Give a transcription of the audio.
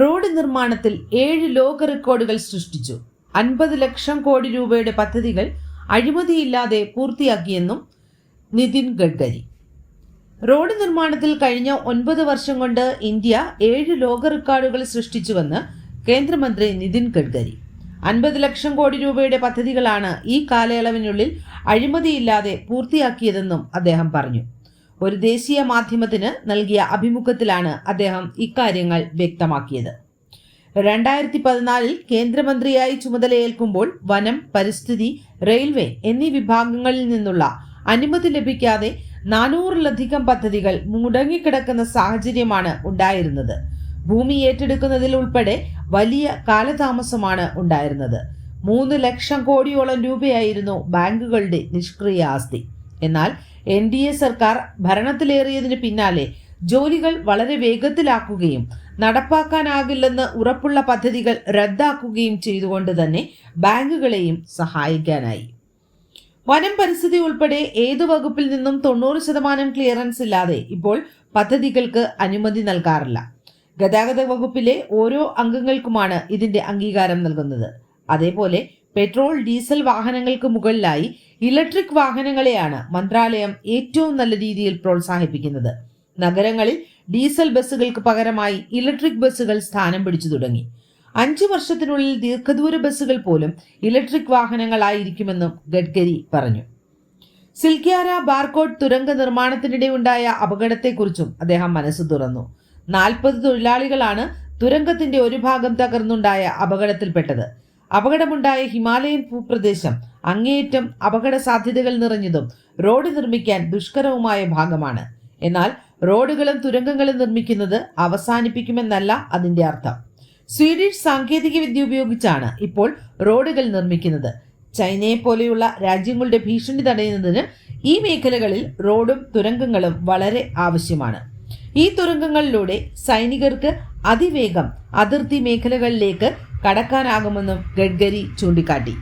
Road നിർമ്മാണത്തിൽ ഏഴ് ലോക റെക്കോർഡുകൾ സൃഷ്ടിച്ചു. അൻപത് ലക്ഷം കോടി രൂപയുടെ പദ്ധതികൾ അഴിമതിയില്ലാതെ പൂർത്തിയാക്കിയെന്നും നിതിൻ ഗഡ്കരി. റോഡ് നിർമ്മാണത്തിൽ കഴിഞ്ഞ ഒൻപത് വർഷം കൊണ്ട് ഇന്ത്യ ഏഴ് ലോക റെക്കോർഡുകൾ സൃഷ്ടിച്ചുവെന്ന് കേന്ദ്രമന്ത്രി നിതിൻ ഗഡ്കരി. അൻപത് ലക്ഷം കോടി രൂപയുടെ പദ്ധതികളാണ് ഈ കാലയളവിനുള്ളിൽ അഴിമതിയില്ലാതെ പൂർത്തിയാക്കിയതെന്നും അദ്ദേഹം പറഞ്ഞു. ഒരു ദേശീയ മാധ്യമത്തിന് നൽകിയ അഭിമുഖത്തിലാണ് അദ്ദേഹം ഇക്കാര്യങ്ങൾ വ്യക്തമാക്കിയത്. രണ്ടായിരത്തി പതിനാലിൽ കേന്ദ്രമന്ത്രിയായി ചുമതലയേൽക്കുമ്പോൾ വനം പരിസ്ഥിതി റെയിൽവേ എന്നീ വിഭാഗങ്ങളിൽ നിന്നുള്ള അനുമതി ലഭിക്കാതെ നാനൂറിലധികം പദ്ധതികൾ മുടങ്ങിക്കിടക്കുന്ന സാഹചര്യമാണ് ഉണ്ടായിരുന്നത്. ഭൂമി ഏറ്റെടുക്കുന്നതിൽ ഉൾപ്പെടെ വലിയ കാലതാമസമാണ് ഉണ്ടായിരുന്നത്. മൂന്ന് ലക്ഷം കോടിയോളം രൂപയായിരുന്നു ബാങ്കുകളുടെ നിഷ്ക്രിയ ആസ്തി. എന്നാൽ എൻ ഡി എ സർക്കാർ ഭരണത്തിലേറിയതിന് പിന്നാലെ ജോലികൾ വളരെ വേഗത്തിലാക്കുകയും നടപ്പാക്കാനാകില്ലെന്ന് ഉറപ്പുള്ള പദ്ധതികൾ റദ്ദാക്കുകയും ചെയ്തുകൊണ്ട് തന്നെ ബാങ്കുകളെയും സഹായിക്കാനായി. വനം പരിസ്ഥിതി ഉൾപ്പെടെ ഏതു വകുപ്പിൽ നിന്നും തൊണ്ണൂറ് ശതമാനം ക്ലിയറൻസ് ഇല്ലാതെ ഇപ്പോൾ പദ്ധതികൾക്ക് അനുമതി നൽകാറില്ല. ഗതാഗത വകുപ്പിലെ ഓരോ അംഗങ്ങൾക്കുമാണ് ഇതിന്റെ അംഗീകാരം നൽകുന്നത്. അതേപോലെ പെട്രോൾ ഡീസൽ വാഹനങ്ങൾക്ക് മുകളിലായി ഇലക്ട്രിക് വാഹനങ്ങളെയാണ് മന്ത്രാലയം ഏറ്റവും നല്ല രീതിയിൽ പ്രോത്സാഹിപ്പിക്കുന്നത്. നഗരങ്ങളിൽ ഡീസൽ ബസ്സുകൾക്ക് പകരമായി ഇലക്ട്രിക് ബസ്സുകൾ സ്ഥാനം പിടിച്ചു തുടങ്ങി. അഞ്ചു വർഷത്തിനുള്ളിൽ ദീർഘദൂര ബസ്സുകൾ പോലും ഇലക്ട്രിക് വാഹനങ്ങളായിരിക്കുമെന്നും ഗഡ്കരി പറഞ്ഞു. സിൽക്യാര ബാർകോട്ട് തുരങ്ക നിർമ്മാണത്തിനിടെ ഉണ്ടായ അപകടത്തെക്കുറിച്ചും അദ്ദേഹം മനസ്സ് തുറന്നു. നാൽപ്പത് തൊഴിലാളികളാണ് തുരങ്കത്തിന്റെ ഒരു ഭാഗം തകർന്നുണ്ടായ അപകടത്തിൽപ്പെട്ടത്. അപകടമുണ്ടായ ഹിമാലയൻ ഭൂപ്രദേശം അങ്ങേയറ്റം അപകട സാധ്യതകൾ നിറഞ്ഞതും റോഡ് നിർമ്മിക്കാൻ ദുഷ്കരവുമായ ഭാഗമാണ്. എന്നാൽ റോഡുകളും തുരങ്കങ്ങളും നിർമ്മിക്കുന്നത് അവസാനിപ്പിക്കുമെന്നല്ല അതിന്റെ അർത്ഥം. സ്വീഡിഷ് സാങ്കേതിക വിദ്യ ഉപയോഗിച്ചാണ് ഇപ്പോൾ റോഡുകൾ നിർമ്മിക്കുന്നത്. ചൈനയെ പോലെയുള്ള രാജ്യങ്ങളുടെ ഭീഷണി തടയുന്നതിന് ഈ മേഖലകളിൽ റോഡും തുരങ്കങ്ങളും വളരെ ആവശ്യമാണ്. ഈ തുരങ്കങ്ങളിലൂടെ സൈനികർക്ക് അതിവേഗം അതിർത്തി മേഖലകളിലേക്ക് കടക്കാനാകുമെന്നും ഗഡ്കരി ചൂണ്ടിക്കാട്ടി.